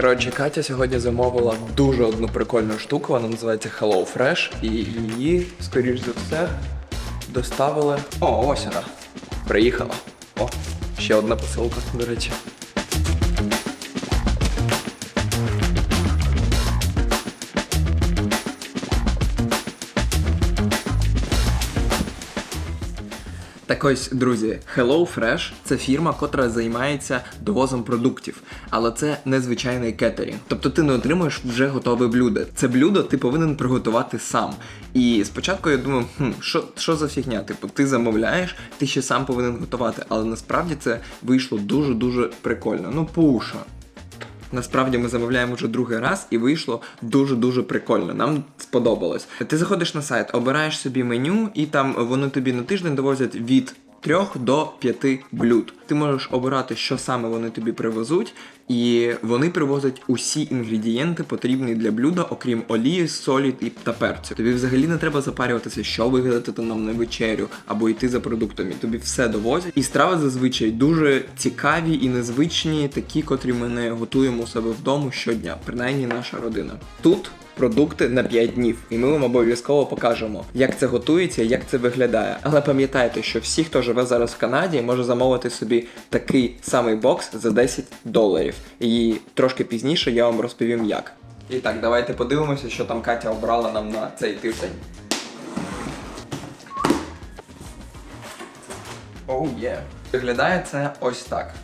Коротше, Катя сьогодні замовила дуже одну прикольну штуку, вона називається Hello Fresh, і її, скоріш за все, доставили. О, ось вона. Приїхала. О, ще одна посилка, до речі. Так ось, друзі, Hello Fresh – це фірма, котра займається довозом продуктів, але це незвичайний кетерінг. Тобто ти не отримуєш вже готове блюдо. Це блюдо ти повинен приготувати сам. І спочатку я думав, хм, що, що за фігня? Типу, ти замовляєш, ти ще сам повинен готувати. Але насправді це вийшло дуже дуже прикольно. Ну, пуша. Насправді ми замовляємо вже другий раз і вийшло дуже-дуже прикольно. Нам сподобалось. Ти заходиш на сайт, обираєш собі меню, і там вони тобі на тиждень довозять від 3 до 5 блюд. Ти можеш обирати, що саме вони тобі привезуть, і вони привозять усі інгредієнти, потрібні для блюда, окрім олії, солі і та перцю. Тобі взагалі не треба запарюватися, що вигадати нам на вечерю або йти за продуктами. Тобі все довозять. І страви зазвичай дуже цікаві і незвичні, такі, котрі ми не готуємо у себе вдома щодня, принаймні наша родина. Тут продукти на 5 днів, і ми вам обов'язково покажемо, як це готується, як це виглядає. Але пам'ятайте, що всі, хто живе зараз в Канаді, може замовити собі такий самий бокс за 10 доларів. І трошки пізніше я вам розповім як. І так, давайте подивимося, що там Катя обрала нам на цей тиждень. Оу є. Виглядає це ось так.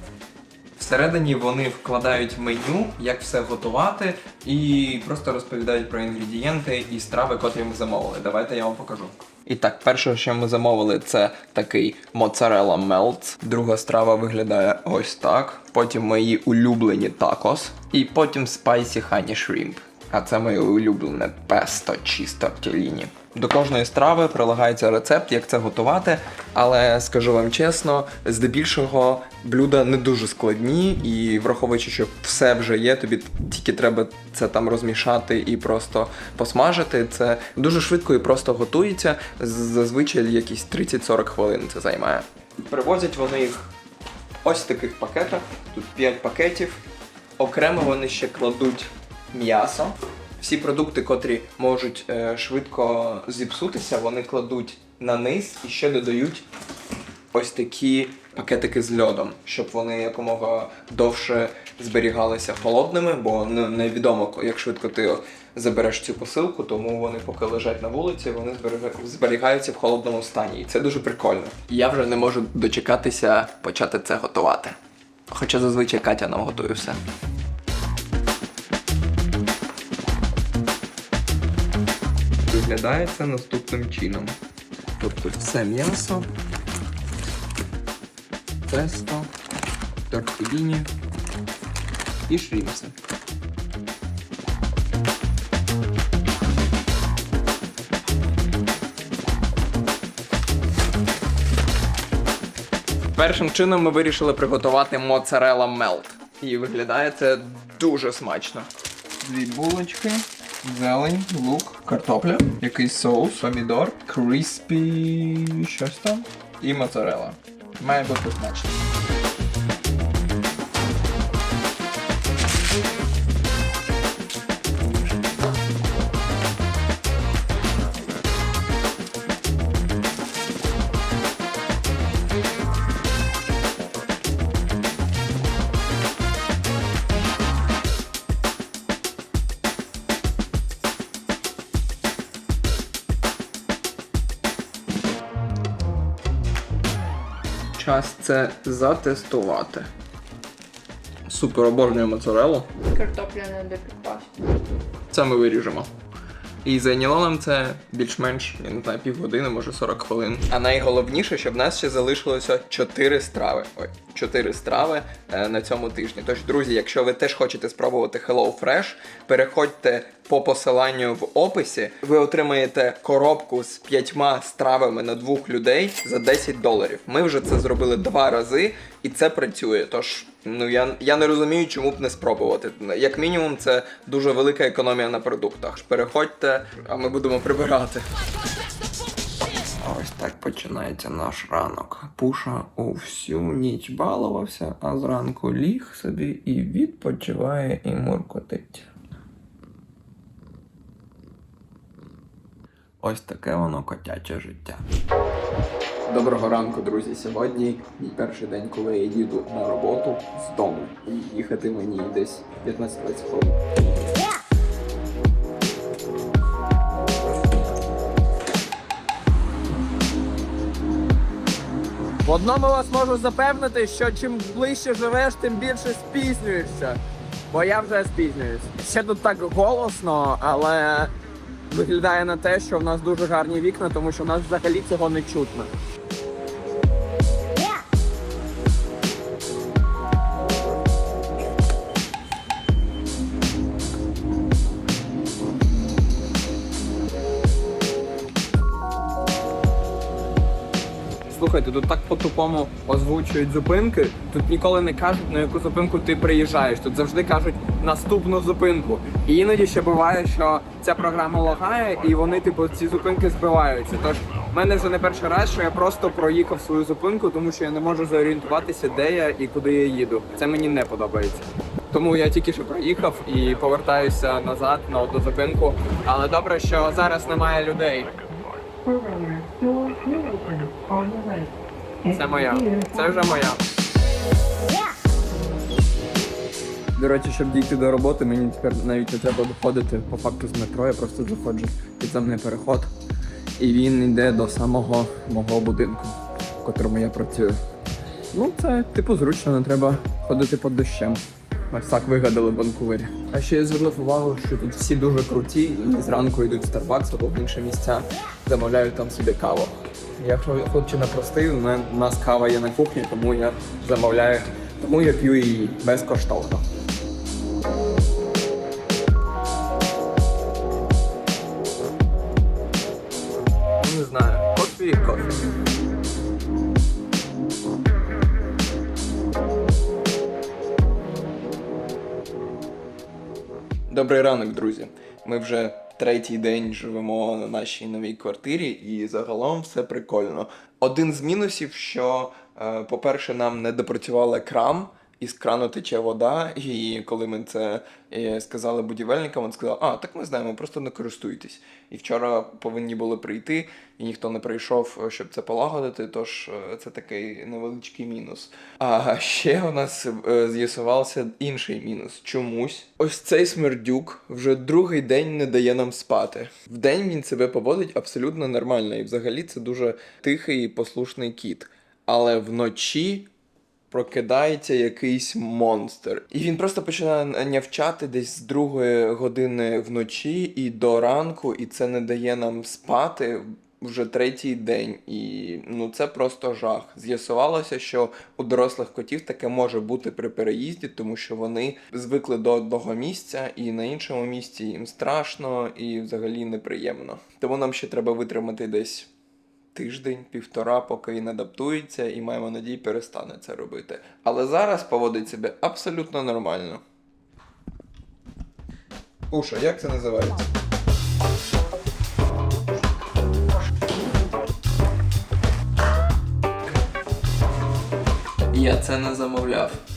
Всередині вони вкладають меню, як все готувати, і просто розповідають про інгредієнти і страви, котрі ми замовили. Давайте я вам покажу. І так, перше, що ми замовили, це такий моцарелла мелц. Друга страва виглядає ось так. Потім мої улюблені такос. І потім спайсі хані шрімп. А це моє улюблене песто чисто птіліні. До кожної страви прилагається рецепт, як це готувати, але скажу вам чесно, здебільшого блюда не дуже складні, і враховуючи, що все вже є, тобі тільки треба це там розмішати і просто посмажити. Це дуже швидко і просто готується. Зазвичай якісь 30-40 хвилин це займає. Привозять вони їх ось в таких пакетах. Тут 5 пакетів. Окремо вони ще кладуть м'ясо. Всі продукти, котрі можуть е, швидко зіпсутися, вони кладуть на низ і ще додають ось такі пакетики з льодом, щоб вони якомога довше зберігалися холодними, бо ну, невідомо, як швидко ти забереш цю посилку, тому вони поки лежать на вулиці, вони зберігаються в холодному стані. І це дуже прикольно. Я вже не можу дочекатися почати це готувати. Хоча зазвичай Катя нам готує все. Виглядає це наступним чином. Тобто це м'ясо, тесто, тортеліні і шрімси. Першим чином ми вирішили приготувати моцарелла мелт. І виглядає це дуже смачно. Дві булочки, зелень, лук, картопля, якийсь соус, помідор, кріспі, щось там і моцарелла. Має бути смачно. Це затестувати. Супер обожнюю моцареллу. Картопля не допікла. Це ми виріжемо. І зайняло нам це більш-менш, я не знаю, півгодини, може 40 хвилин. А найголовніше, щоб в нас ще залишилося 4 страви. Ой, 4 страви е, на цьому тижні. Тож, друзі, якщо ви теж хочете спробувати Hello Fresh, переходьте по посиланню в описі. Ви отримаєте коробку з п'ятьма стравами на двох людей за 10 доларів. Ми вже це зробили два рази, і це працює. Тож, ну я, я не розумію, чому б не спробувати. Як мінімум, це дуже велика економія на продуктах. Переходьте, а ми будемо прибирати. Ось так починається наш ранок. Пуша у всю ніч балувався, а зранку ліг собі і відпочиває і муркотить. Ось таке воно котяче життя. Доброго ранку, друзі. Сьогодні мій перший день, коли я їду на роботу з дому. І їхати мені десь 15-20 хвилин. В одному вас можу запевнити, що чим ближче живеш, тим більше спізнюєшся. Бо я вже спізнююсь. Ще тут так голосно, але виглядає на те, що в нас дуже гарні вікна, тому що в нас взагалі цього не чутно. Слухайте, тут так по-тупому озвучують зупинки. Тут ніколи не кажуть, на яку зупинку ти приїжджаєш. Тут завжди кажуть наступну зупинку. І іноді ще буває, що ця програма лагає, і вони, типу, ці зупинки збиваються. Тож в мене вже не перший раз, що я просто проїхав свою зупинку, тому що я не можу зорієнтуватися, де я і куди я їду. Це мені не подобається. Тому я тільки що проїхав і повертаюся назад на одну зупинку. Але добре, що зараз немає людей. Це моя. Це вже моя. До речі, щоб дійти до роботи, мені тепер навіть не треба виходити по факту з метро, я просто заходжу в підземний переход. І він йде до самого мого будинку, в котрому я працюю. Ну, це типу зручно, не треба ходити під дощем. Ось так вигадали в Ванкувері. А ще я звернув увагу, що тут всі дуже круті і зранку йдуть в Starbucks або в інші місця, замовляють там собі каву. Я хлопчина простий, у нас кава є на кухні, тому я замовляю, тому я п'ю її безкоштовно. Добрий ранок, друзі. Ми вже третій день живемо на нашій новій квартирі, і загалом все прикольно. Один з мінусів, що, е, по-перше, нам не допрацювала кран, і з крану тече вода. І коли ми це е, сказали будівельникам, він сказав, а, так ми знаємо, просто не користуйтесь. І вчора повинні були прийти, і ніхто не прийшов, е, щоб це полагодити, тож е, це такий невеличкий мінус. А ще у нас з'ясувався інший мінус. Чомусь ось цей смердюк вже другий день не дає нам спати. Вдень він себе поводить абсолютно нормально, і взагалі це дуже тихий і послушний кіт. Але вночі прокидається якийсь монстр. І він просто починає нявчати десь з другої години вночі і до ранку, і це не дає нам спати. Вже третій день, і ну це просто жах. З'ясувалося, що у дорослих котів таке може бути при переїзді, тому що вони звикли до одного місця, і на іншому місці їм страшно і взагалі неприємно. Тому нам ще треба витримати десь тиждень, півтора, поки він адаптується, і маємо надії перестане це робити. Але зараз поводить себе абсолютно нормально. Уша, як це називається? Я це не замовляв.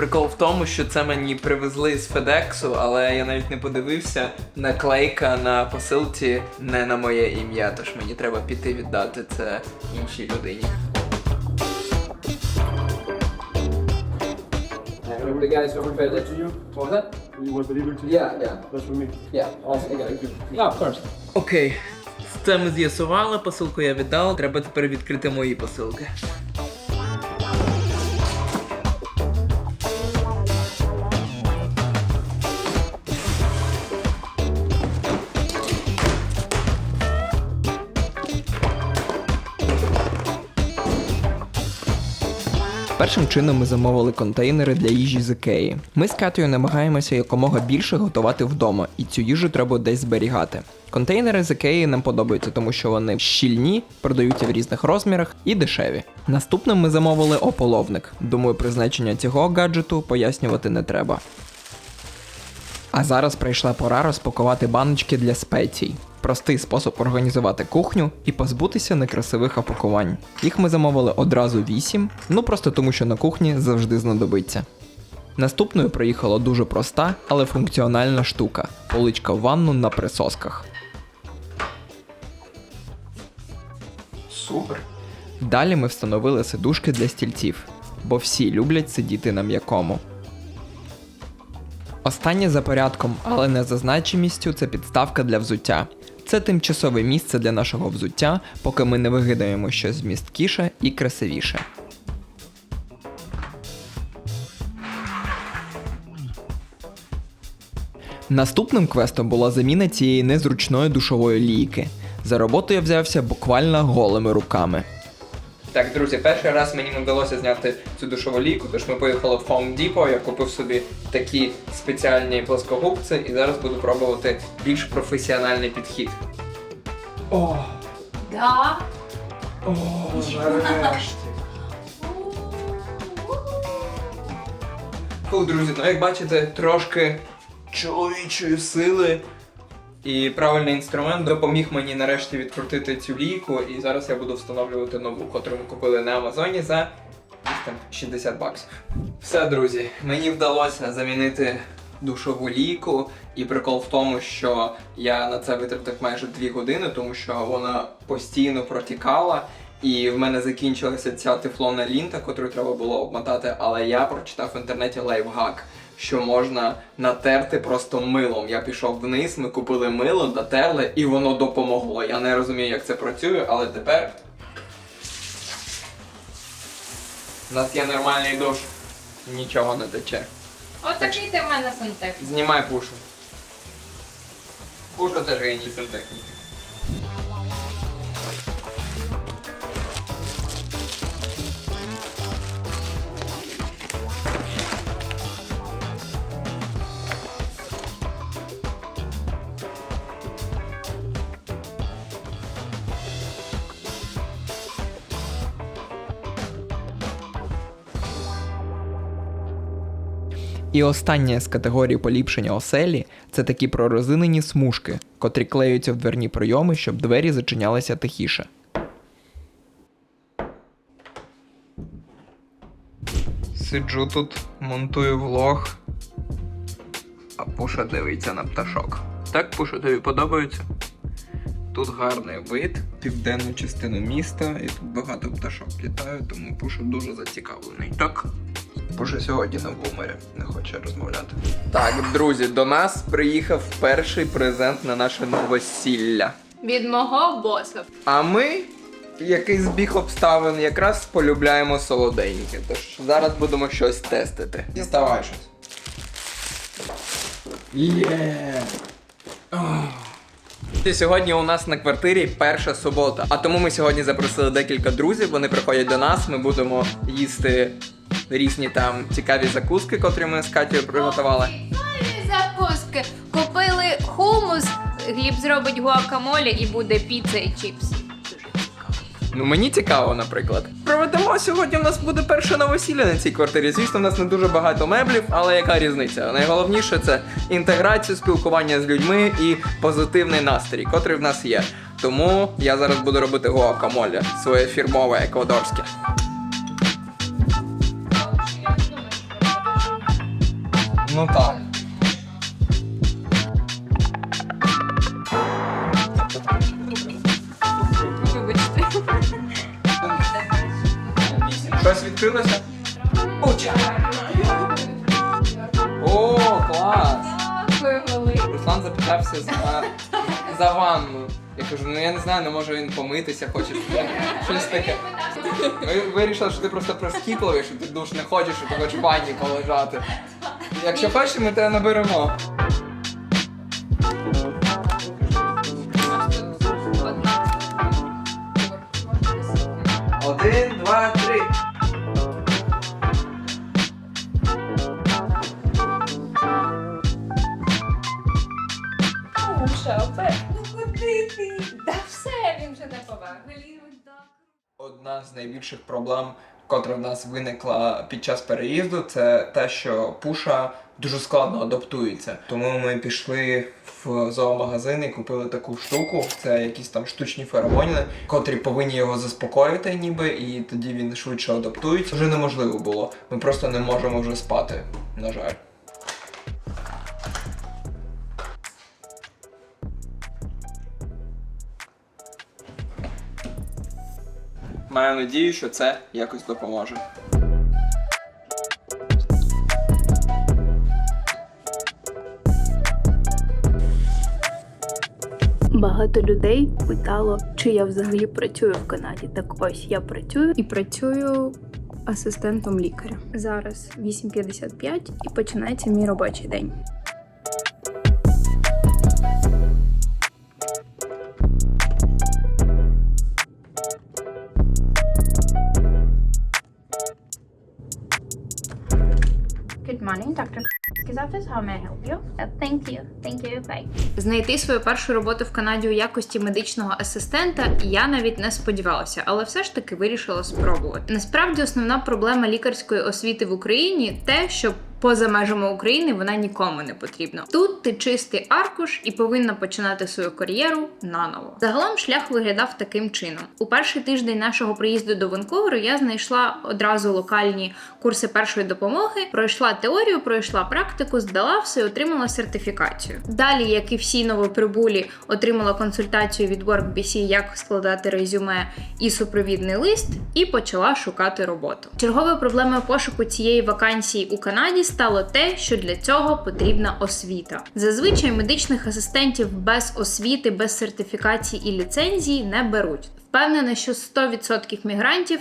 Прикол в тому, що це мені привезли з Федексу, але я навіть не подивився. Наклейка на посилці не на моє ім'я, тож мені треба піти віддати це іншій людині. Remember the guys over that to you? What was that? You want the delivery to Yeah, yeah. That's for me. Yeah, awesome. Okay. Yeah, of course. Окей, це ми з'ясували, посилку я віддав. Треба тепер відкрити мої посилки. Першим чином ми замовили контейнери для їжі з Ікеї. Ми з Катою намагаємося якомога більше готувати вдома, і цю їжу треба десь зберігати. Контейнери з Ікеї нам подобаються, тому що вони щільні, продаються в різних розмірах і дешеві. Наступним ми замовили ополовник. Думаю, призначення цього гаджету пояснювати не треба. А зараз прийшла пора розпакувати баночки для спецій. Простий спосіб організувати кухню і позбутися некрасивих опакувань. Їх ми замовили одразу 8, ну просто тому, що на кухні завжди знадобиться. Наступною приїхала дуже проста, але функціональна штука поличка в ванну на присосках. Супер. Далі ми встановили сидушки для стільців, бо всі люблять сидіти на м'якому. Останнє за порядком, але не за значимістю, це підставка для взуття. Це тимчасове місце для нашого взуття, поки ми не вигадаємо щось змісткіше і красивіше. Наступним квестом була заміна цієї незручної душової лійки. За роботу я взявся буквально голими руками. Так, друзі, перший раз мені не вдалося зняти цю душову лійку, тож ми поїхали в Home Depot, я купив собі такі спеціальні плоскогубці і зараз буду пробувати більш професіональний підхід. О, Да. о, нарешті. Фу, друзі, ну як бачите, трошки чоловічої сили. І правильний інструмент допоміг мені нарешті відкрутити цю лійку, і зараз я буду встановлювати нову, котру ми купили на Амазоні за десь 60 баксів. Все, друзі, мені вдалося замінити душову лійку, і прикол в тому, що я на це витратив майже 2 години, тому що вона постійно протікала. І в мене закінчилася ця тефлонна лінта, яку треба було обмотати, але я прочитав в інтернеті лайфхак, що можна натерти просто милом. Я пішов вниз, ми купили мило, натерли, і воно допомогло. Я не розумію, як це працює, але тепер у нас є нормальний душ, нічого не тече. Отакий ти в мене сантехнік. Знімай пушу. Пуша теж геній сантехніки. І останнє з категорії поліпшення оселі це такі прорезинені смужки, котрі клеються в дверні пройоми, щоб двері зачинялися тихіше. Сиджу тут, монтую влог, а Пуша дивиться на пташок. Так, Пуша, тобі подобається? Тут гарний вид, південну частину міста, і тут багато пташок літають, тому Пуша дуже зацікавлений. Так? Пуша сьогодні на бумері, не хоче розмовляти. Так, друзі, до нас приїхав перший презент на наше новосілля. Від мого боса. А ми, який збіг обставин, якраз полюбляємо солоденьке. Тож зараз будемо щось тестити. Діставай щось. Є! І Сьогодні у нас на квартирі перша субота. А тому ми сьогодні запросили декілька друзів. Вони приходять до нас. Ми будемо їсти різні там цікаві закуски, котрі ми з Катєю приготували. Цікаві закуски. Купили хумус, Гліб зробить гуакамолі і буде піца і чіпси. Ну мені цікаво, наприклад. Проведемо сьогодні. У нас буде перше новосілля на цій квартирі. Звісно, у нас не дуже багато меблів, але яка різниця? Найголовніше це інтеграція, спілкування з людьми і позитивний настрій, котрий в нас є. Тому я зараз буду робити гуакамолі, своє фірмове еквадорське. Ну так. Вибачте. Щось відкрилося? Уча! О, клас! Дякую, велике. Руслан запитався за, за ванну. Я кажу, ну я не знаю, ну може він помитися хоче. Щось таке. Ви вирішили, що ти просто проскіпливий, що ти душ не хочеш, що ти хочеш в ванні полежати. Якщо хочеш, ми тебе наберемо. Один, два, три. Ну куди ти? Та все, він вже не поверх. Одна з найбільших проблем котра в нас виникла під час переїзду, це те, що пуша дуже складно адаптується. Тому ми пішли в зоомагазин і купили таку штуку. Це якісь там штучні феромони, котрі повинні його заспокоїти, ніби, і тоді він швидше адаптується. Вже неможливо було. Ми просто не можемо вже спати. На жаль. Маю надію, що це якось допоможе. Багато людей питало, чи я взагалі працюю в Канаді. Так ось я працюю і працюю асистентом лікаря. Зараз 8.55 і починається мій робочий день. Good morning, Dr. His office. How may I help you? Uh, thank you. Thank you. Bye. Знайти свою першу роботу в Канаді у якості медичного асистента я навіть не сподівалася, але все ж таки вирішила спробувати. Насправді, основна проблема лікарської освіти в Україні те, що поза межами України вона нікому не потрібна. Тут ти чистий аркуш і повинна починати свою кар'єру наново. Загалом шлях виглядав таким чином. У перший тиждень нашого приїзду до Ванкуверу я знайшла одразу локальні курси першої допомоги, пройшла теорію, пройшла практику, здала все і отримала сертифікацію. Далі, як і всі новоприбулі, отримала консультацію від WorkBC, як складати резюме і супровідний лист, і почала шукати роботу. Черговою проблемою пошуку цієї вакансії у Канаді стало те, що для цього потрібна освіта. Зазвичай медичних асистентів без освіти, без сертифікації і ліцензії не беруть. Впевнена, що 100% мігрантів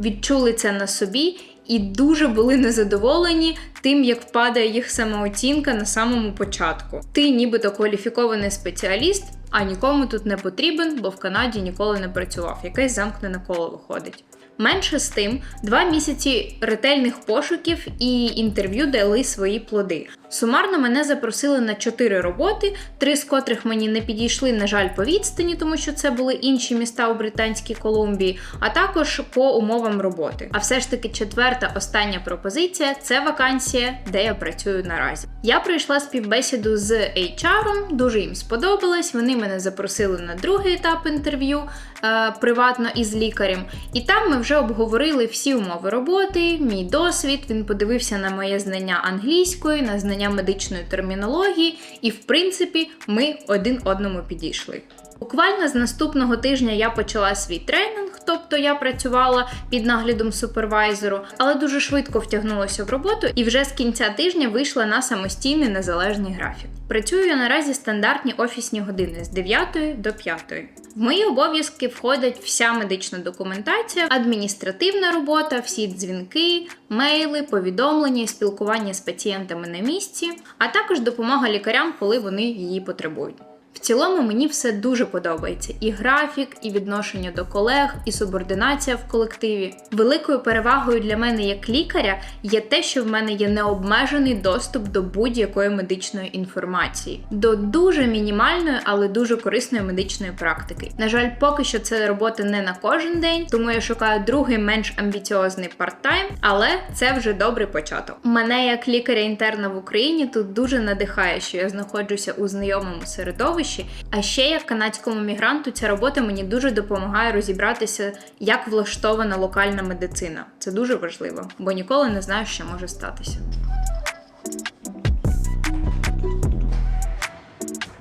відчули це на собі і дуже були незадоволені тим, як впадає їх самооцінка на самому початку. Ти нібито кваліфікований спеціаліст, а нікому тут не потрібен, бо в Канаді ніколи не працював. Якесь замкнене коло виходить. Менше з тим, два місяці ретельних пошуків і інтерв'ю дали свої плоди. Сумарно мене запросили на чотири роботи, три з котрих мені не підійшли, на жаль, по відстані, тому що це були інші міста у Британській Колумбії, а також по умовам роботи. А все ж таки, четверта остання пропозиція це вакансія, де я працюю наразі. Я пройшла співбесіду з HR, дуже їм сподобалось. Вони мене запросили на другий етап інтерв'ю е, приватно із лікарем. І там ми вже обговорили всі умови роботи, мій досвід. Він подивився на моє знання англійської, на знання медичної термінології, і в принципі ми один одному підійшли. Буквально з наступного тижня я почала свій тренінг, тобто я працювала під наглядом супервайзеру, але дуже швидко втягнулася в роботу і вже з кінця тижня вийшла на самостійний незалежний графік. Працюю я наразі стандартні офісні години з 9 до 5. В мої обов'язки входить вся медична документація, адміністративна робота, всі дзвінки, мейли, повідомлення спілкування з пацієнтами на місці, а також допомога лікарям, коли вони її потребують. В цілому мені все дуже подобається: і графік, і відношення до колег, і субординація в колективі. Великою перевагою для мене як лікаря є те, що в мене є необмежений доступ до будь-якої медичної інформації, до дуже мінімальної, але дуже корисної медичної практики. На жаль, поки що це робота не на кожен день, тому я шукаю другий менш амбіціозний парт-тайм, але це вже добрий початок. Мене як лікаря-інтерна в Україні тут дуже надихає, що я знаходжуся у знайомому середовищі. А ще як канадському мігранту ця робота мені дуже допомагає розібратися, як влаштована локальна медицина. Це дуже важливо, бо ніколи не знаєш, що може статися.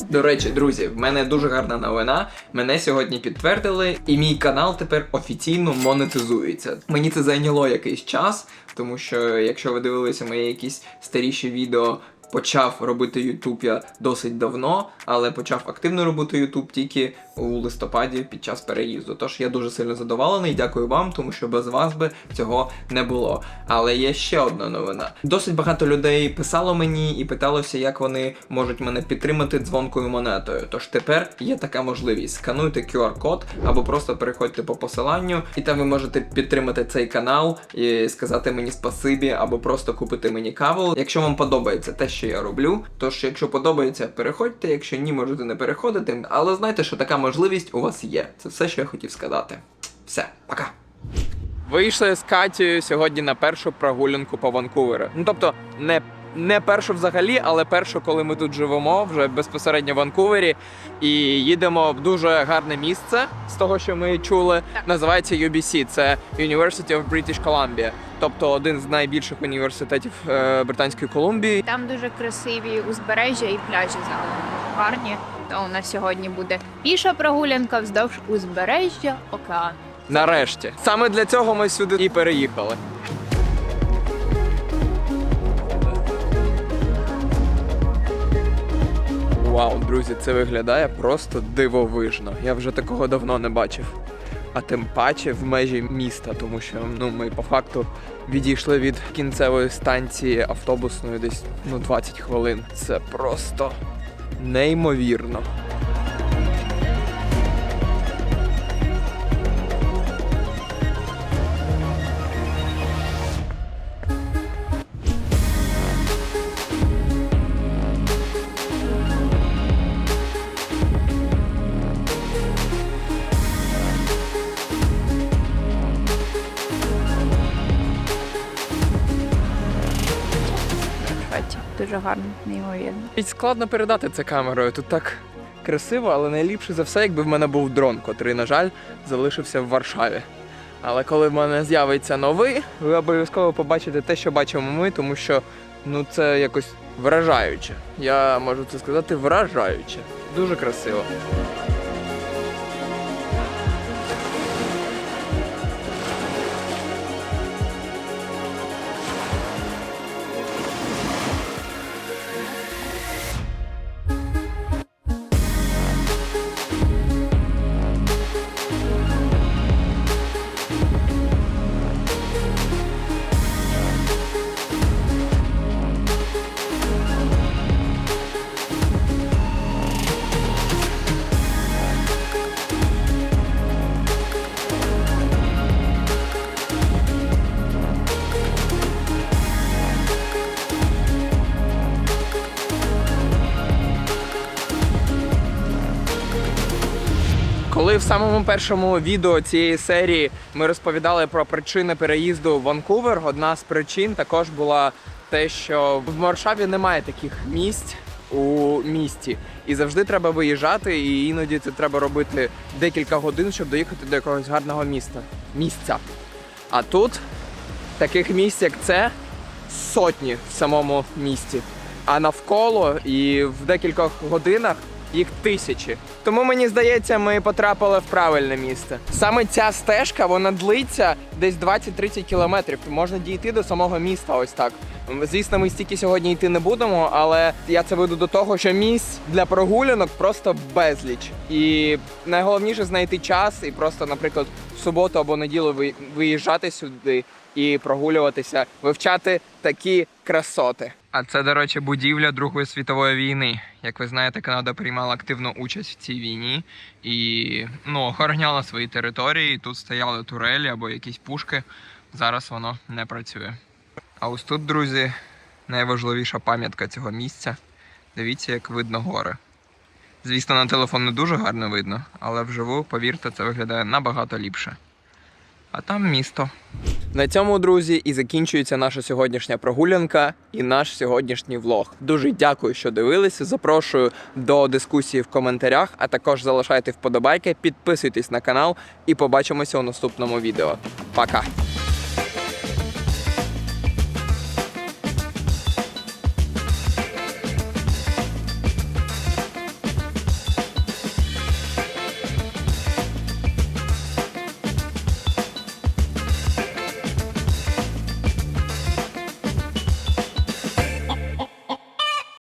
До речі, друзі, в мене дуже гарна новина. Мене сьогодні підтвердили, і мій канал тепер офіційно монетизується. Мені це зайняло якийсь час, тому що якщо ви дивилися мої якісь старіші відео. Почав робити Ютуб я досить давно, але почав активно робити Ютуб тільки у листопаді під час переїзду. Тож я дуже сильно задоволений, дякую вам, тому що без вас би цього не було. Але є ще одна новина. Досить багато людей писало мені і питалося, як вони можуть мене підтримати дзвонкою монетою. Тож тепер є така можливість: скануйте QR-код або просто переходьте по посиланню, і там ви можете підтримати цей канал і сказати мені спасибі, або просто купити мені каву. Якщо вам подобається те, що я роблю. Тож, якщо подобається, переходьте. Якщо ні, можете не переходити. Але знайте, що така можливість у вас є. Це все, що я хотів сказати. Все, пока. Вийшли з Катією сьогодні на першу прогулянку по Ванкуверу. Ну тобто, не, не першу взагалі, але першу, коли ми тут живемо, вже безпосередньо в Ванкувері. І їдемо в дуже гарне місце з того, що ми чули. Називається UBC. Це University of British Columbia. Тобто один з найбільших університетів е, Британської Колумбії. Там дуже красиві узбережжя і пляжі загалом гарні. То у нас сьогодні буде піша прогулянка вздовж узбережжя океану. Нарешті. Саме для цього ми сюди і переїхали. Вау, друзі, це виглядає просто дивовижно. Я вже такого давно не бачив. А тим паче в межі міста, тому що ну ми по факту відійшли від кінцевої станції автобусної десь ну 20 хвилин. Це просто неймовірно. Дуже гарно, неймовірно. І складно передати це камерою. Тут так красиво, але найліпше за все, якби в мене був дрон, котрий, на жаль, залишився в Варшаві. Але коли в мене з'явиться новий, ви обов'язково побачите те, що бачимо ми, тому що ну це якось вражаюче. Я можу це сказати вражаюче. Дуже красиво. Самому першому відео цієї серії ми розповідали про причини переїзду в Ванкувер, одна з причин також була те, що в Варшаві немає таких місць у місті, і завжди треба виїжджати, і іноді це треба робити декілька годин, щоб доїхати до якогось гарного міста місця. А тут таких місць, як це, сотні в самому місті. А навколо і в декількох годинах їх тисячі. Тому мені здається, ми потрапили в правильне місце. Саме ця стежка вона длиться десь 20-30 кілометрів. Можна дійти до самого міста. Ось так. Звісно, ми стільки сьогодні йти не будемо, але я це веду до того, що місць для прогулянок просто безліч. І найголовніше знайти час і просто, наприклад, в суботу або неділю виїжджати сюди і прогулюватися, вивчати такі красоти. А це, до речі, будівля Другої світової війни. Як ви знаєте, Канада приймала активну участь в цій війні і ну, охороняла свої території. Тут стояли турелі або якісь пушки. Зараз воно не працює. А ось тут, друзі, найважливіша пам'ятка цього місця. Дивіться, як видно гори. Звісно, на телефон не дуже гарно видно, але вживу, повірте, це виглядає набагато ліпше. А там місто. На цьому, друзі, і закінчується наша сьогоднішня прогулянка і наш сьогоднішній влог. Дуже дякую, що дивилися. Запрошую до дискусії в коментарях, а також залишайте вподобайки, підписуйтесь на канал і побачимося у наступному відео. Пока!